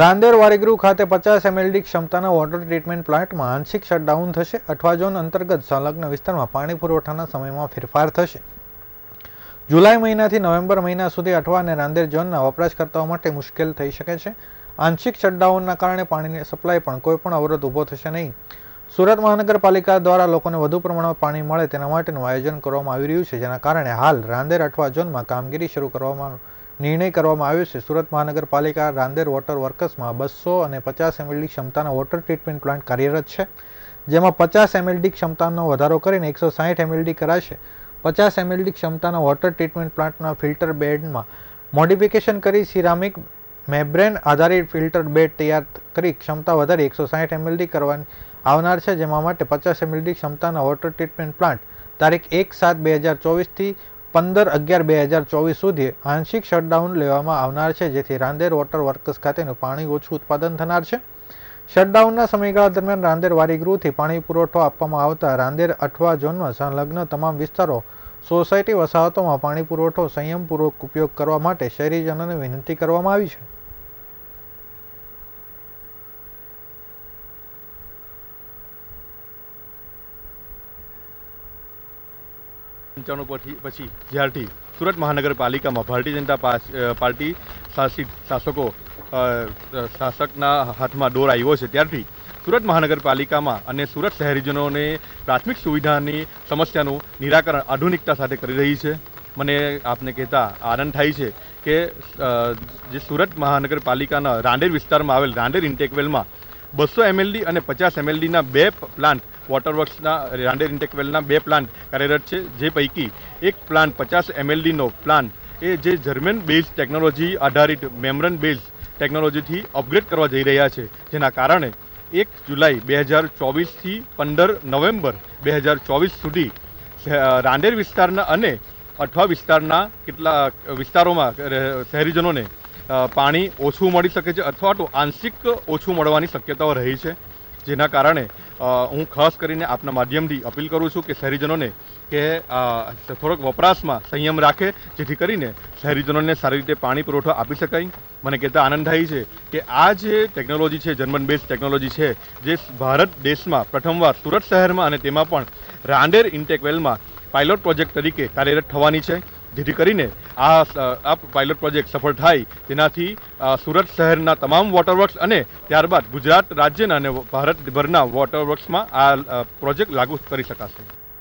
રાંદેર વારેગૃહ ખાતે પચાસ એમએલડી ક્ષમતાના વોટર ટ્રીટમેન્ટ પ્લાન્ટમાં આંશિક શટડાઉન થશે. અઠવા ઝોન અંતર્ગત સંલગ્ન વિસ્તારમાં પાણી પુરવઠાના સમયમાં ફેરફાર થશે. જુલાઈ મહિનાથી નવેમ્બર મહિના સુધી અઠવા અને રાંદેર ઝોનના વપરાશકર્તાઓ માટે મુશ્કેલ થઈ શકે છે. આંશિક શટડાઉનના કારણે પાણીની સપ્લાય પણ કોઈ પણ અવરોધ ઊભો થશે નહીં. સુરત મહાનગરપાલિકા દ્વારા લોકોને વધુ પ્રમાણમાં પાણી મળે તેના માટેનું આયોજન કરવામાં આવી રહ્યું છે, જેના કારણે હાલ રાંદેર અઠવા ઝોનમાં કામગીરી શરૂ કરવામાં નિર્ણય કરવામાં આવ્યો છે. સુરત મહાનગરપાલિકા રાંદેર વોટર વર્કસમાં બસો અને પચાસ એમએલડી ક્ષમતાના વોટર ટ્રીટમેન્ટ પ્લાન્ટ કાર્યરત છે, જેમાં પચાસ એમએલડી ક્ષમતાનો વધારો કરીને એકસો સાહીઠ એમએલડી કરાશે. પચાસ એમએલડી ક્ષમતાના વોટર ટ્રીટમેન્ટ પ્લાન્ટના ફિલ્ટર બેડમાં મોડિફિકેશન કરી સિરામિક મેબ્રેન આધારિત ફિલ્ટર બેડ તૈયાર કરી ક્ષમતા વધારી એકસો સાહીઠ એમએલડી કરવાની આવનાર છે, જેમાં માટે પચાસ એમએલડી ક્ષમતાના વોટર ટ્રીટમેન્ટ પ્લાન્ટ તારીખ એક સાત બે હજાર ચોવીસથી પંદર અગિયાર બે હજાર ચોવીસ સુધી આંશિક શટડાઉન લેવામાં આવનાર છે, જેથી રાંદેર વોટર વર્કસ ખાતેનું પાણી ઓછું ઉત્પાદન થનાર છે. શટડાઉનના સમયગાળા દરમિયાન રાંદેર વારીગૃહથી પાણી પુરવઠો આપવામાં આવતા રાંદેર અઠવા ઝોનમાં સંલગ્ન તમામ વિસ્તારો સોસાયટી વસાહતોમાં પાણી પુરવઠો સંયમપૂર્વક ઉપયોગ કરવા માટે શહેરીજનોને વિનંતી કરવામાં આવી છે. પંચાણું પછી જ્યારથી સુરત મહાનગરપાલિકામાં ભારતીય જનતા પાર્ટી શાસિત શાસકો શાસકના હાથમાં દોર આવ્યો છે ત્યારથી. સુરત મહાનગરપાલિકામાં અને સુરત શહેરીજનોને પ્રાથમિક સુવિધાની સમસ્યાનું નિરાકરણ આધુનિકતા સાથે કરી રહી છે. મને આપને કહેતા આનંદ થાય છે કે જે સુરત મહાનગરપાલિકાના રાંદેર વિસ્તારમાં આવેલ રાંદેર ઇન્ટેકવેલમાં બસો એમએલડી અને પચાસ એમએલડીના બે પ્લાન્ટ વોટરવર્ક્સના રાંડેર ઇન્ટેકવેલના બે પ્લાન્ટ કાર્યરત છે, જે પૈકી એક પ્લાન્ટ પચાસ એમએલડીનો પ્લાન્ટ એ જે જર્મન બેઝ ટેકનોલોજી આધારિત મેમરન બેઝ ટેકનોલોજીથી અપગ્રેડ કરવા જઈ રહ્યા છે. જેના કારણે એક જુલાઈ બે હજાર ચોવીસથી પંદર નવેમ્બર બે હજાર ચોવીસ સુધી રાંડેર વિસ્તારના અને અઠવા વિસ્તારના કેટલા, વિસ્તારોમાં શહેરીજનોને પાણી ઓછું મળી શકે છે અથવા તો આંશિક ઓછું મળવાની શક્યતાઓ રહી છે. જેના કારણે હું ખાસ કરીને આપના માધ્યમથી અપીલ કરું છું કે શહેરીજનોને કે થોડોક વપરાશમાં સંયમ રાખે, જેથી કરીને શહેરીજનોને સારી રીતે પાણી પુરવઠો આપી શકાય. મને કહેતા આનંદ થાય છે કે આ જે ટેકનોલોજી છે, જર્મન બેઝ ટેકનોલોજી છે, જે ભારત દેશમાં પ્રથમવાર સુરત શહેરમાં અને તેમાં પણ રાંદેર ઇન્ટેકવેલમાં પાયલોટ પ્રોજેક્ટ તરીકે કાર્યરત થવાની છે. જેથી કરીને આ આ પાયલોટ પ્રોજેક્ટ સફળ થાય. તેનાથી સુરત શહેરના તમામ વોટરવર્ક્સ અને ત્યારબાદ ગુજરાત રાજ્યના અને ભારતભરના વોટરવર્ક્સમાં આ પ્રોજેક્ટ લાગુ કરી શકાશે.